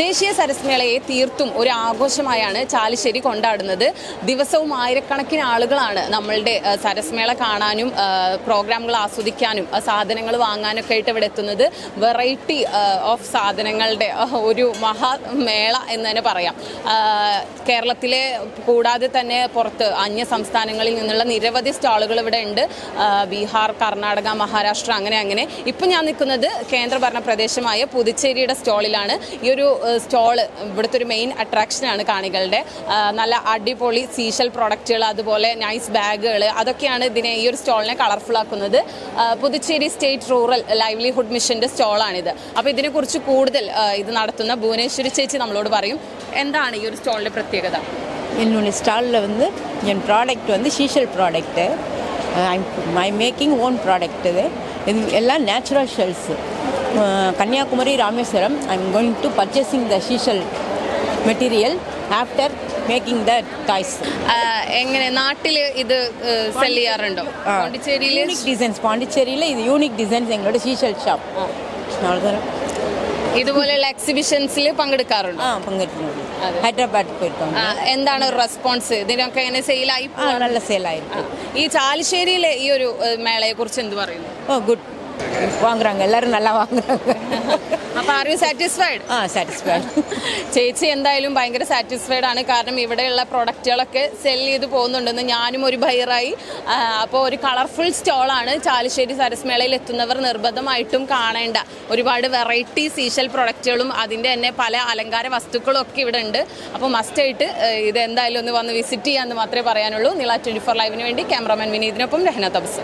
ദേശീയ സരസ്മേളയെ തീർത്തും ഒരു ആഘോഷമായാണ് ചാലിശ്ശേരി കൊണ്ടാടുന്നത്. ദിവസവും ആയിരക്കണക്കിന് ആളുകളാണ് നമ്മളുടെ സരസ്മേള കാണാനും പ്രോഗ്രാമുകൾ ആസ്വദിക്കാനും സാധനങ്ങൾ വാങ്ങാനൊക്കെ ആയിട്ട് ഇവിടെ എത്തുന്നത് വെറൈറ്റി ഓഫ് സാധനങ്ങളുടെ ഒരു മഹാമേള എന്ന് തന്നെ പറയാം. കേരളത്തിലെ കൂടാതെ തന്നെ പുറത്ത് അന്യ സംസ്ഥാനങ്ങളിൽ നിന്നുള്ള നിരവധി സ്റ്റാളുകൾ ഇവിടെ ഉണ്ട്. ബീഹാർ കർണാടക മഹാരാഷ്ട്ര അങ്ങനെ അങ്ങനെ. ഇപ്പം ഞാൻ നിൽക്കുന്നത് കേന്ദ്രഭരണ പ്രദേശമായ പുതുച്ചേരിയുടെ സ്റ്റാളിലാണ്. ഈ ഒരു സ്റ്റോള് ഇവിടുത്തെ ഒരു മെയിൻ അട്രാക്ഷനാണ് കാണികളുടെ ആ, നല്ല അടിപൊളി സീഷൽ പ്രൊഡക്റ്റുകൾ അതുപോലെ നൈസ് ബാഗുകൾ അതൊക്കെയാണ് ഇതിനെ ഈ ഒരു സ്റ്റോളിനെ കളർഫുൾ ആക്കുന്നത് ആ, പുതുച്ചേരി സ്റ്റേറ്റ് റൂറൽ ലൈവ്ലിഹുഡ് മിഷൻ്റെ സ്റ്റോളാണിത് അപ്പോൾ ഇതിനെക്കുറിച്ച് കൂടുതൽ ആ, ഇത് നടത്തുന്ന ഭുവനേശ്വരി ചേച്ചി നമ്മളോട് പറയും എന്താണ് ഈ ഒരു സ്റ്റോളിൻ്റെ പ്രത്യേകത என்னோட ஸ்டாலில் வந்து என் ப்ராடக்ட் வந்து ஷீஷல் product I'm I making own product இது இது எல்லாம் natural shells Kanyakumari I I'm going to purchasing the seashell material after making the ties എങ്ങനെ നാട്ടിൽ ഇത് സെൽ ചെയ്യാറുണ്ടോ? പോണ്ടിച്ചേരിയിൽ യൂണിക് ഡിസൈൻസ് പോണ്ടിച്ചേരിയിൽ ഇത് യൂണിക് ഡിസൈൻസ് ഞങ്ങളുടെ ശീശൽ ഷാപ്പ് ഇതുപോലെയുള്ള എക്സിബിഷൻസിൽ പങ്കെടുക്കാറുണ്ട്? ആ പങ്കെടുക്കുന്നുണ്ട് ഹൈദരാബാദിൽ പോയിട്ടുണ്ട്. എന്താണ് റെസ്പോൺസ് ഇതിനൊക്കെ എങ്ങനെ സെയിലായി നല്ല സെയിലായിരിക്കും ഈ ചാലിശ്ശേരിയിലെ ഈ ഒരു മേളയെ കുറിച്ച് എന്ത് പറയുന്നു? ഓ ഗുഡ് வாங்குறாங்க எல்லாரும் நல்லா வாங்குறாங்க അപ്പൊ R you satisfied ah satisfied ചേച്ചി എന്തായാലും ഭയങ്കര സാറ്റിസ്ഫൈഡ് ആണ് കാരണം ഇവിടെയുള്ള പ്രൊഡക്റ്റുകളൊക്കെ സെൽ ചെയ്ത് പോകുന്നുണ്ടെന്ന് ഞാനും ഒരു ബയറായി അപ്പോൾ ഒരു കളർഫുൾ സ്റ്റോളാണ് ചാലിശ്ശേരി സരസ്മേളയിൽ എത്തുന്നവർ നിർബന്ധമായിട്ടും കാണേണ്ട ഒരുപാട് വെറൈറ്റി സീഷൽ പ്രൊഡക്റ്റുകളും അതിൻ്റെ തന്നെ പല അലങ്കാര വസ്തുക്കളും ഒക്കെ ഇവിടെ ഉണ്ട് അപ്പോൾ മസ്റ്റായിട്ട് ഇത് എന്തായാലും ഒന്ന് വന്ന് വിസിറ്റ് ചെയ്യാമെന്ന് മാത്രമേ പറയാനുള്ളൂ നില ട്വൻറ്റി ഫോർ ലൈവിന് വേണ്ടി ക്യാമറാമാൻ വിനീതിനൊപ്പം രഹന തപസ്